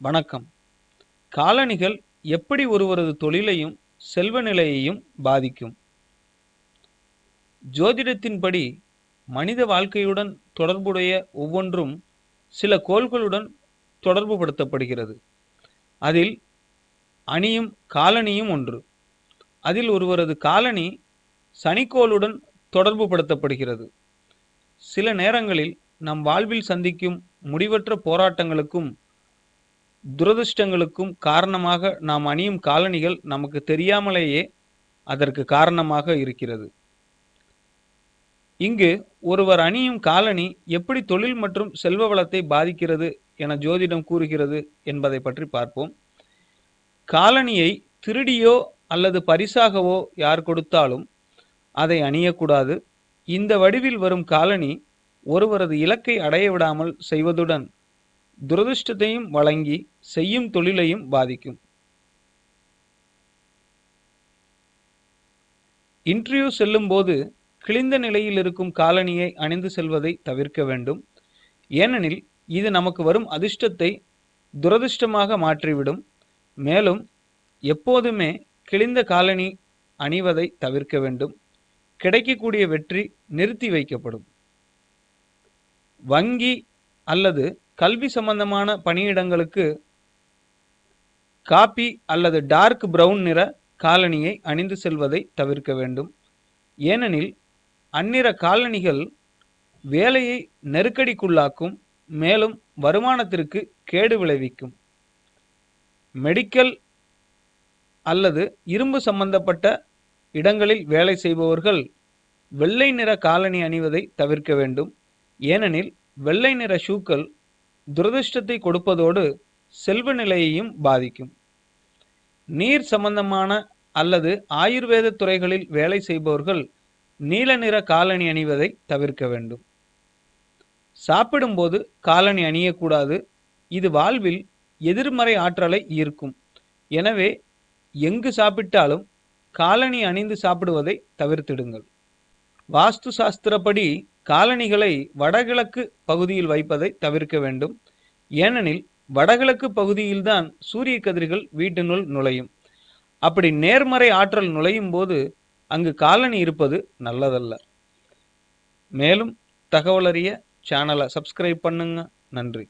வணக்கம். காலணிகள் எப்படி ஒருவரது தொழிலையும் செல்வ நிலையையும் பாதிக்கும்? ஜோதிடத்தின்படி மனித வாழ்க்கையுடன் தொடர்புடைய ஒவ்வொன்றும் சில கோள்களுடன் தொடர்புபடுத்தப்படுகிறது. அதில் அணியும் காலணியும் ஒன்று. அதில் ஒருவரது காலணி சனிக்கோளுடன் தொடர்புபடுத்தப்படுகிறது. சில நேரங்களில் நம் வாழ்வில் சந்திக்கும் முடிவற்ற போராட்டங்களுக்கும் துரதிர்ஷ்டங்களுக்கும் காரணமாக நாம் அணியும் காலணிகள் நமக்கு தெரியாமலேயே அதற்கு காரணமாக இருக்கிறது. இங்கு ஒருவர் அணியும் காலணி எப்படி தொழில் மற்றும் செல்வ வளத்தை பாதிக்கிறது என ஜோதிடம் கூறுகிறது என்பதை பற்றி பார்ப்போம். காலணியை திருடியோ அல்லது பரிசாகவோ யார் கொடுத்தாலும் அதை அணியக்கூடாது. இந்த வடிவில் வரும் காலணி ஒருவரது இலக்கை அடைய விடாமல் செய்வதுடன் துரதிருஷ்டத்தையும் வழங்கி செய்யும் தொழிலையும் பாதிக்கும். இன்டர்வியூ செல்லும் போது கிழிந்த நிலையில் இருக்கும் காலணியை அணிந்து செல்வதை தவிர்க்க வேண்டும். ஏனெனில் இது நமக்கு வரும் அதிர்ஷ்டத்தை துரதிர்ஷ்டமாக மாற்றிவிடும். மேலும் எப்போதுமே கிழிந்த காலணி அணிவதை தவிர்க்க வேண்டும். கிடைக்கக்கூடிய வெற்றி நிறுத்தி வைக்கப்படும். வங்கி அல்லது கல்வி சம்பந்தமான பணியிடங்களுக்கு காபி அல்லது டார்க் பிரவுன் நிற காலணியை அணிந்து செல்வதை தவிர்க்க வேண்டும். ஏனெனில் அந்நிற காலணிகள் வேலையை நெருக்கடிக்குள்ளாக்கும் மேலும் வருமானத்திற்கு கேடு விளைவிக்கும். மெடிக்கல் அல்லது இரும்பு சம்பந்தப்பட்ட இடங்களில் வேலை செய்பவர்கள் வெள்ளை நிற காலணி அணிவதை தவிர்க்க வேண்டும். ஏனெனில் வெள்ளை நிற ஷூக்கள் துரதிர்ஷ்டத்தை கொடுப்பதோடு செல்வ நிலையையும் பாதிக்கும். நீர் சம்பந்தமான அல்லது ஆயுர்வேத துறைகளில் வேலை செய்பவர்கள் நீல நிற காலணி அணிவதை தவிர்க்க வேண்டும். சாப்பிடும்போது காலணி அணியக்கூடாது. இது வாழ்வில் எதிர்மறை ஆற்றலை ஈர்க்கும். எனவே எங்கு சாப்பிட்டாலும் காலணி அணிந்து சாப்பிடுவதை தவிர்த்திடுங்கள். வாஸ்து சாஸ்திரப்படி காலணிகளை வடகிழக்கு பகுதியில் வைப்பதை தவிர்க்க வேண்டும். ஏனெனில் வடகிழக்கு பகுதியில்தான் சூரிய கதிர்கள் வீட்டினுள் நுழையும். அப்படி நேர்மறை ஆற்றல் நுழையும் போது அங்கு காலனி இருப்பது நல்லதல்ல. மேலும் தகவலறிய சேனலை சப்ஸ்கிரைப் பண்ணுங்க. நன்றி.